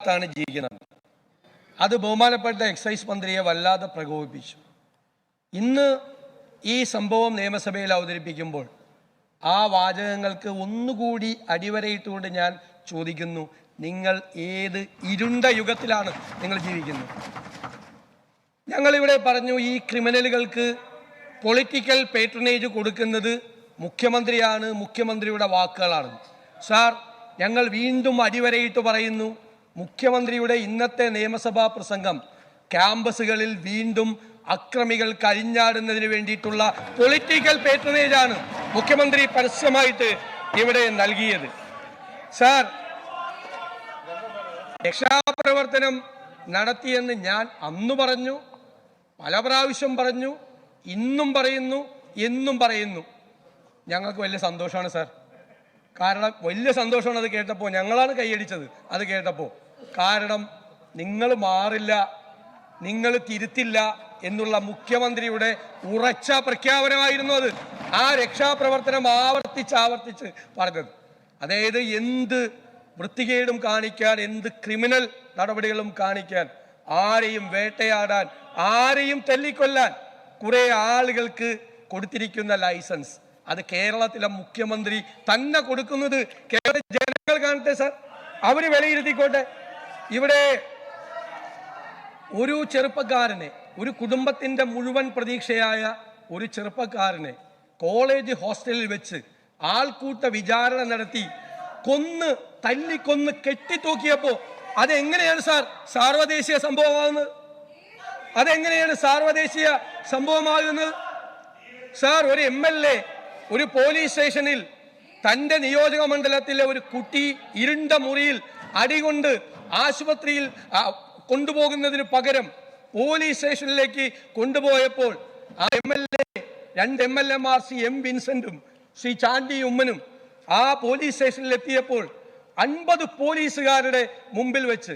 ാണ് ജീവിക്കുന്നത്. അത് ബഹുമാനപ്പെട്ട എക്സൈസ് മന്ത്രിയെ വല്ലാതെ പ്രകോപിപ്പിച്ചു. ഇന്ന് ഈ സംഭവം നിയമസഭയിൽ അവതരിപ്പിക്കുമ്പോൾ ആ വാചകങ്ങൾക്ക് ഒന്നുകൂടി അടിവരയിട്ടുകൊണ്ട് ഞാൻ ചോദിക്കുന്നു നിങ്ങൾ ഏത് ഇരുണ്ട യുഗത്തിലാണ് നിങ്ങൾ ജീവിക്കുന്നത്? ഞങ്ങളിവിടെ പറഞ്ഞു ഈ ക്രിമിനലുകൾക്ക് പൊളിറ്റിക്കൽ പേട്രണേജ് കൊടുക്കുന്നത് മുഖ്യമന്ത്രിയാണ് മുഖ്യമന്ത്രിയുടെ വാക്കുകളാണ്. സാർ ഞങ്ങൾ വീണ്ടും അടിവരയിട്ട് പറയുന്നു മുഖ്യമന്ത്രിയുടെ ഇന്നത്തെ നിയമസഭാ പ്രസംഗം ക്യാമ്പസുകളിൽ വീണ്ടും അക്രമികൾ കഴിഞ്ഞാടുന്നതിന് വേണ്ടിയിട്ടുള്ള പൊളിറ്റിക്കൽ പേറ്റനേജാണ് മുഖ്യമന്ത്രി പരസ്യമായിട്ട് ഇവിടെ നൽകിയത്. സാർ രക്ഷാപ്രവർത്തനം നടത്തിയെന്ന് ഞാൻ അന്ന് പറഞ്ഞു പല പ്രാവശ്യം പറഞ്ഞു ഇന്നും പറയുന്നു എന്നും പറയുന്നു. ഞങ്ങൾക്ക് വലിയ സന്തോഷമാണ് സാർ. കാരണം വലിയ സന്തോഷമാണ് അത് കേട്ടപ്പോൾ ഞങ്ങളാണ് കൈയടിച്ചത് അത് കേട്ടപ്പോൾ കാരണം നിങ്ങൾ മാറില്ല നിങ്ങൾ തിരുത്തില്ല എന്നുള്ള മുഖ്യമന്ത്രിയുടെ ഉറച്ച പ്രഖ്യാപനമായിരുന്നു അത്. ആ രക്ഷാപ്രവർത്തനം ആവർത്തിച്ച് ആവർത്തിച്ച് പറഞ്ഞത്. അതായത് എന്ത് വൃത്തികേടും കാണിക്കാൻ എന്ത് ക്രിമിനൽ നടപടികളും കാണിക്കാൻ ആരെയും വേട്ടയാടാൻ ആരെയും തല്ലിക്കൊല്ലാൻ കുറേ ആളുകൾക്ക് കൊടുത്തിരിക്കുന്ന ലൈസൻസ്. അത് കേരളത്തിലെ മുഖ്യമന്ത്രി തന്നെ കൊടുക്കുന്നത് കേരള ജനങ്ങൾ കാണട്ടെ സാർ. അവർ വിലയിരുത്തിക്കോട്ടെ. ഇവിടെ ഒരു ചെറുപ്പക്കാരനെ ഒരു കുടുംബത്തിന്റെ മുഴുവൻ പ്രതീക്ഷയായ ഒരു ചെറുപ്പക്കാരനെ കോളേജ് ഹോസ്റ്റലിൽ വെച്ച് ആൾക്കൂട്ട വിചാരണ നടത്തി കൊന്ന് തല്ലിക്കൊന്ന് കെട്ടിത്തൂക്കിയപ്പോൾ അതെങ്ങനെയാണ് സാർ സാർവദേശീയ സംഭവമാകുന്നത്? അതെങ്ങനെയാണ് സാർവദേശീയ സംഭവമാകുന്നത്? സാർ ഒരു എം എൽ എ ഒരു പോലീസ് സ്റ്റേഷനിൽ തന്റെ നിയോജക മണ്ഡലത്തിലെ ഒരു കുട്ടി ഇരുണ്ട മുറിയിൽ അടികൊണ്ട് ആശുപത്രിയിൽ കൊണ്ടുപോകുന്നതിന് പകരം പോലീസ് സ്റ്റേഷനിലേക്ക് കൊണ്ടുപോയപ്പോൾ ആ എം എൽ എ രണ്ട് എം എൽ എമാർ സി എം വിൻസെന്റും ശ്രീ ചാണ്ടി ഉമ്മനും ആ പോലീസ് സ്റ്റേഷനിൽ എത്തിയപ്പോൾ അൻപത് പോലീസുകാരുടെ മുമ്പിൽ വെച്ച്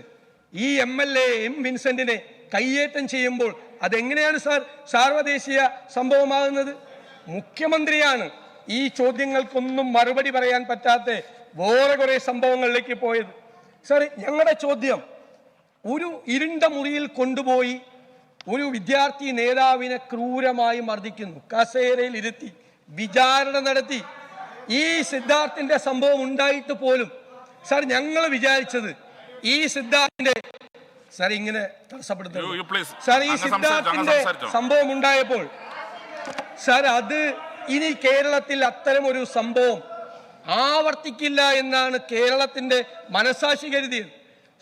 ഈ എം എൽ എ എം വിൻസെന്റിനെ കയ്യേറ്റം ചെയ്യുമ്പോൾ അതെങ്ങനെയാണ് സാർ സാർവദേശീയ സംഭവമാകുന്നത്? മുഖ്യമന്ത്രിയാണ് ഈ ചോദ്യങ്ങൾക്കൊന്നും മറുപടി പറയാൻ പറ്റാത്ത വേറെ കുറെ സംഭവങ്ങളിലേക്ക് പോയത്. സാർ ഞങ്ങളുടെ ചോദ്യം ഒരു ഇരുണ്ട മുറിയിൽ കൊണ്ടുപോയി ഒരു വിദ്യാർത്ഥി നേതാവിനെ ക്രൂരമായി മർദ്ദിക്കുന്നു കസേരയിൽ ഇരുത്തി വിചാരണ നടത്തി. ഈ സിദ്ധാർത്ഥിന്റെ സംഭവം ഉണ്ടായിട്ട് പോലും സാർ ഞങ്ങൾ വിചാരിച്ചത് ഈ സിദ്ധാർത്ഥിന്റെ സാർ ഇങ്ങനെ തടസ്സപ്പെടുത്തുന്നു. സാർ ഈ സിദ്ധാർത്ഥിന്റെ സംഭവം ഉണ്ടായപ്പോൾ സാർ അത് ഇനി കേരളത്തിൽ അത്തരം ഒരു സംഭവം ആവർത്തിക്കില്ല എന്നാണ് കേരളത്തിന്റെ മനസാക്ഷി കരുതിയത്.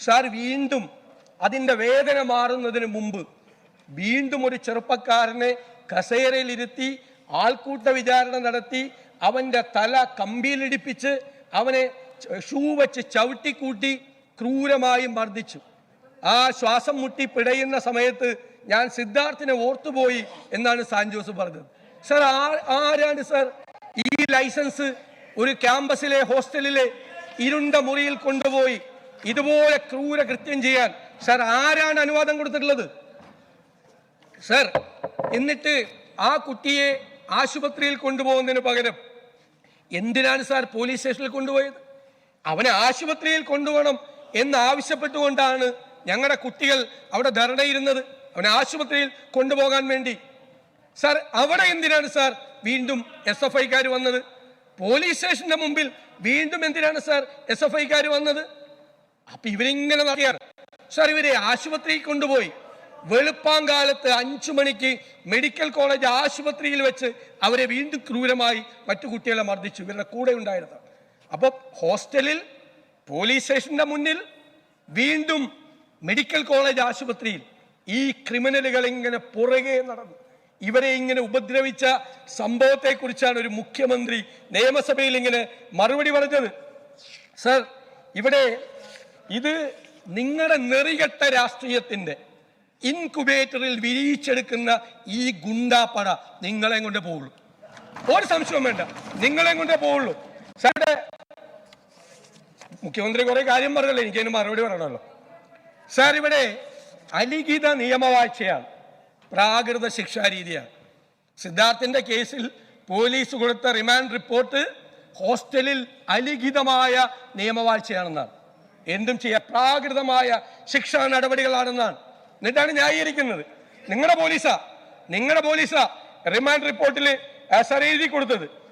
സാർ വീണ്ടും അതിന്റെ വേദന മാറുന്നതിന് മുമ്പ് വീണ്ടും ഒരു ചെറുപ്പക്കാരനെ കസേരയിലിരുത്തി ആൾക്കൂട്ട വിചാരണ നടത്തി അവന്റെ തല കമ്പിയിലിടിപ്പിച്ച് അവനെ ഷൂ വെച്ച് ചവിട്ടിക്കൂട്ടി ക്രൂരമായി മർദ്ദിച്ചു. ആ ശ്വാസം മുട്ടി പിടയുന്ന സമയത്ത് ഞാൻ സിദ്ധാർത്ഥിനെ ഓർത്തുപോയി എന്നാണ് സാൻജോസ് പറഞ്ഞത്. സർ ആരാണ് സർ? ഈ ലൈസൻസ് ഒരു ക്യാമ്പസിലെ ഹോസ്റ്റലിലെ ഇരുണ്ട മുറിയിൽ കൊണ്ടുപോയി ഇതുപോലെ ക്രൂര കൃത്യം ചെയ്യാൻ സർ ആരാണ് അനുവാദം കൊടുത്തിട്ടുള്ളത്? സർ എന്നിട്ട് ആ കുട്ടിയെ ആശുപത്രിയിൽ കൊണ്ടുപോകുന്നതിന് പകരം എന്തിനാണ് സാർ പോലീസ് സ്റ്റേഷനിൽ കൊണ്ടുപോയത്? അവനെ ആശുപത്രിയിൽ കൊണ്ടുപോകണം എന്ന് ആവശ്യപ്പെട്ടുകൊണ്ടാണ് ഞങ്ങളുടെ കുട്ടികൾ അവിടെ ധരണയിരുന്നത് അവനെ ആശുപത്രിയിൽ കൊണ്ടുപോകാൻ വേണ്ടി സാർ അവിടെ എന്തിനാണ് സാർ വീണ്ടും എസ് എഫ് ഐക്കാർ വന്നത്? പോലീസ് സ്റ്റേഷന്റെ മുമ്പിൽ വീണ്ടും എന്തിനാണ് സാർ എസ് എഫ് ഐക്കാർ വന്നത്? അപ്പൊ ഇവരിങ്ങനെ നടത്തിയാർ സാർ ഇവരെ ആശുപത്രിയിൽ കൊണ്ടുപോയി. വെളുപ്പാങ്കാലത്ത് അഞ്ചു മണിക്ക് മെഡിക്കൽ കോളേജ് ആശുപത്രിയിൽ വെച്ച് അവരെ വീണ്ടും ക്രൂരമായി മറ്റു കുട്ടികളെ മർദ്ദിച്ചു. ഇവരുടെ കൂടെ ഉണ്ടായിരുന്നു അപ്പോൾ ഹോസ്റ്റലിൽ പോലീസ് സ്റ്റേഷന്റെ മുന്നിൽ വീണ്ടും മെഡിക്കൽ കോളേജ് ആശുപത്രിയിൽ ഈ ക്രിമിനലുകൾ ഇങ്ങനെ പുറകെ നടന്നു. ഇവരെ ഇങ്ങനെ ഉപദ്രവിച്ച സംഭവത്തെ കുറിച്ചാണ് ഒരു മുഖ്യമന്ത്രി നിയമസഭയിൽ ഇങ്ങനെ മറുപടി പറഞ്ഞത്. സർ ഇവിടെ ഇത് നിങ്ങളുടെ നെറികെട്ട രാഷ്ട്രീയത്തിന്റെ ഇൻകുബേറ്ററിൽ വിരിയിച്ചെടുക്കുന്ന ഈ ഗുണ്ടാപ്പട നിങ്ങളെ കൊണ്ടേ പോവുള്ളൂ. ഒരു സംശയവും വേണ്ട നിങ്ങളെ കൊണ്ടേ പോവുള്ളൂ. സാറിന്റെ മുഖ്യമന്ത്രി കുറെ കാര്യം പറഞ്ഞല്ലോ എനിക്കതിന് മറുപടി പറയണല്ലോ സാർ ഇവിടെ അലിഖിത നിയമവാഴ്ചയാണ്. പ്രാകൃത ശിക്ഷാരീതിയാണ് സിദ്ധാർത്ഥിന്റെ കേസിൽ പോലീസ് കൊടുത്ത റിമാൻഡ് റിപ്പോർട്ട് ഹോസ്റ്റലിൽ അലിഖിതമായ നിയമവാഴ്ചയാണെന്നാണ്. എന്തും ചെയ്യാൻ പ്രാകൃതമായ ശിക്ഷാ നടപടികളാണെന്നാണ്. എന്നിട്ടാണ് ന്യായീകരിക്കുന്നത്. നിങ്ങളുടെ പോലീസാ. നിങ്ങളുടെ പോലീസാ റിമാൻഡ് റിപ്പോർട്ടിൽ എഴുതി കൊടുത്തത്.